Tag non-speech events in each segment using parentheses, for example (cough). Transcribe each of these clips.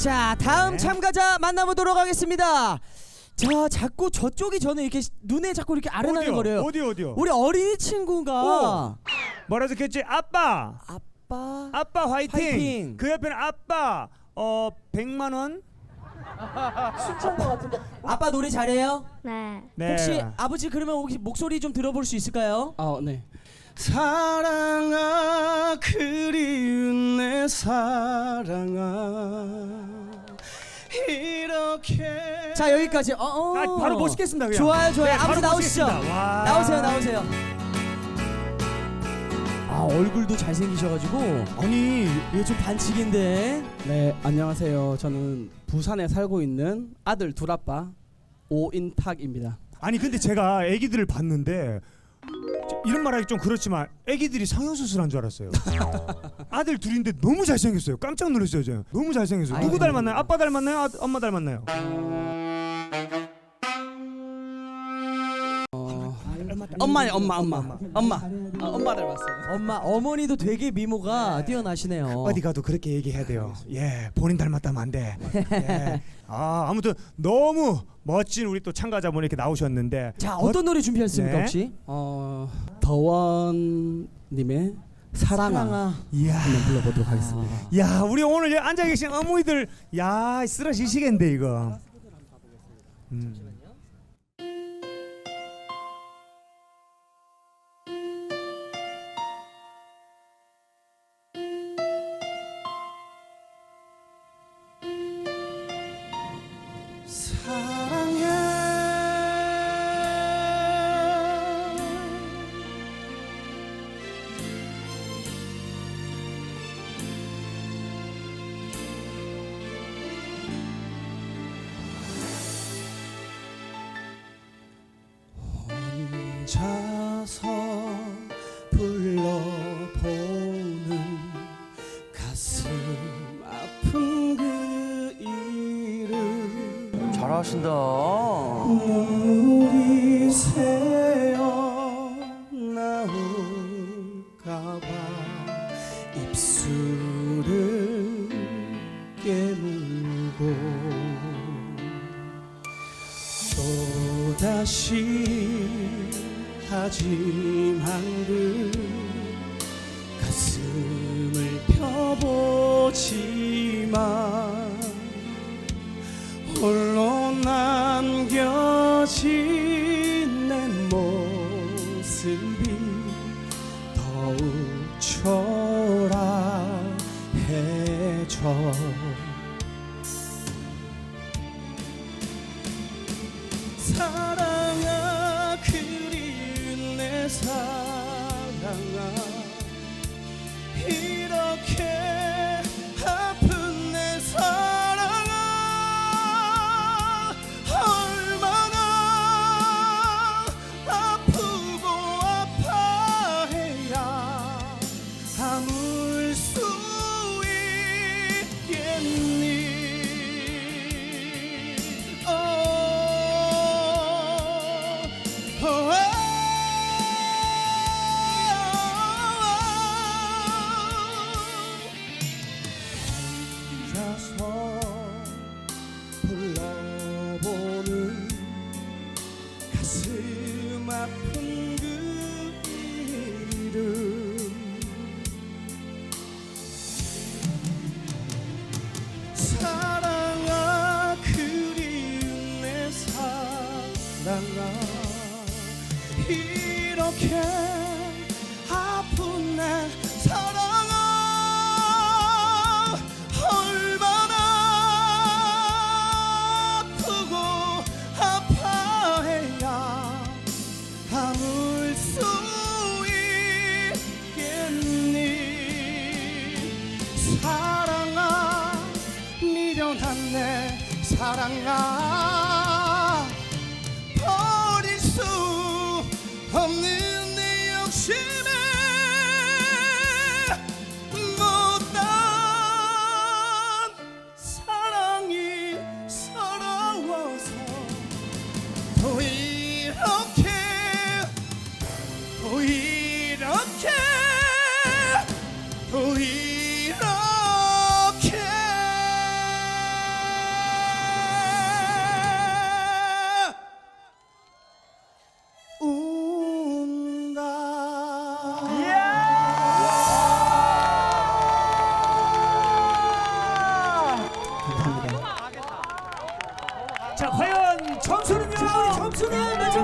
자 다음 네. 참가자 만나보도록 하겠습니다. 자 자꾸 저쪽이 저는 이렇게 눈에 자꾸 이렇게 아른아른 거려요. 어디 어디요? 우리 어린이 친구가 뭐라 적혔지? 아빠. 아빠 아빠 화이팅. 화이팅. 그 옆에는 아빠 어 100만 원. 아빠 노래 잘해요? 네. 네. 혹시 아버지 그러면 혹시 목소리 좀 들어볼 수 있을까요? 아, 네. 사랑아 그리운 내 사랑아 자 여기까지. 어, 어. 아, 바로 모시겠습니다. 그냥. 좋아요 좋아요. 네, 아버지 바로 나오시죠. 모시겠습니다. 와. 나오세요 나오세요. 아 얼굴도 잘생기셔가지고 아니 이게 좀 반칙인데. 네 안녕하세요 저는 부산에 살고 있는 아들 둘 아빠 오인탁입니다 아니 근데 제가 아기들을 봤는데 저- 이런 말하기 좀 그렇지만 아기들이 성형 수술한 줄 알았어요. (laughs) 아들 둘인데 너무 잘생겼어요. 깜짝 놀랐어요. 저. 너무 잘생겼어요. 누구 아이고. 닮았나요? 아빠 닮았나요? 아, 엄마 닮았나요? 어, 엄마요 엄마 엄마 엄마 아, 엄마 닮았어요 엄마 어머니도 되게 미모가 뛰어나시네요. 어디 가도 그렇게 얘기해야 돼요. 예, 본인 닮았다면 안 돼. 예. 아 아무튼 너무 멋진 우리 또 참가자분 이렇게 나오셨는데 자 어떤 노래 준비했습니까 네. 혹시? 어 더원님의 사랑아, 이야, 한번 불러보도록 하겠습니다 야 우리 오늘 여기 앉아 계신 어머니들 야 쓰러지시겠는데 이거. 음. 혼자서 불러보는 가슴 아픈 그 이름 잘하신다. 눈물이 새어 나올까봐 입술을 깨물고 또다시 다짐한 듯 가슴을 펴보지만 홀로 남겨진 내 모습이 더욱 초라해져 사랑아 혼자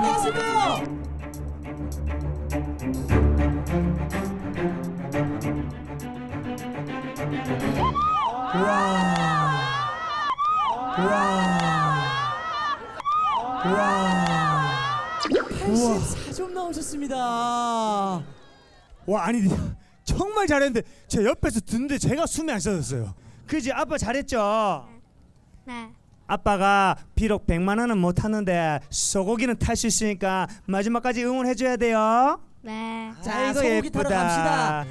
나왔을까요? 우와 84점 나오셨습니다 와 아니 정말 잘했는데 제 옆에서 듣는데 제가 숨이 안 쉬어졌어요. 그지 아빠 잘했죠. 네. 아빠가 비록 100만 원은 못 타는데 소고기는 탈 수 있으니까 마지막까지 응원해 줘야 돼요. 네. 자, 소고기 타러 갑시다.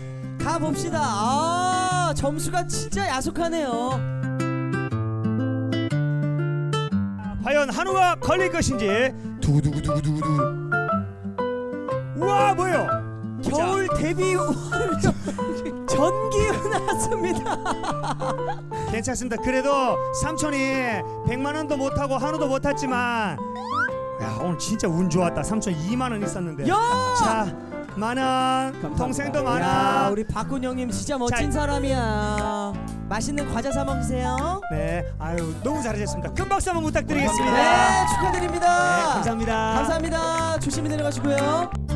가 봅시다 아 점수가 진짜 야속하네요 과연 한우가 걸릴 것인지 두구두구두구두구 우와 뭐요? 겨울 데뷔 (laughs) 전기후 나왔습니다 (laughs) 괜찮습니다. 그래도 삼촌이 100만 원도 못 타고 한우도 못 탔지만 야 오늘 진짜 운 좋았다. 삼촌 2만 원 있었는데. 야! 자 만 원 동생도 야 많아. 우리 박군 형님 진짜 멋진 자, 사람이야 맛있는 과자 사 먹으세요 네 아유 너무 잘하셨습니다. 큰 박수 한번 부탁드리겠습니다. 네 축하드립니다 네, 감사합니다. 감사합니다 조심히 내려가시고요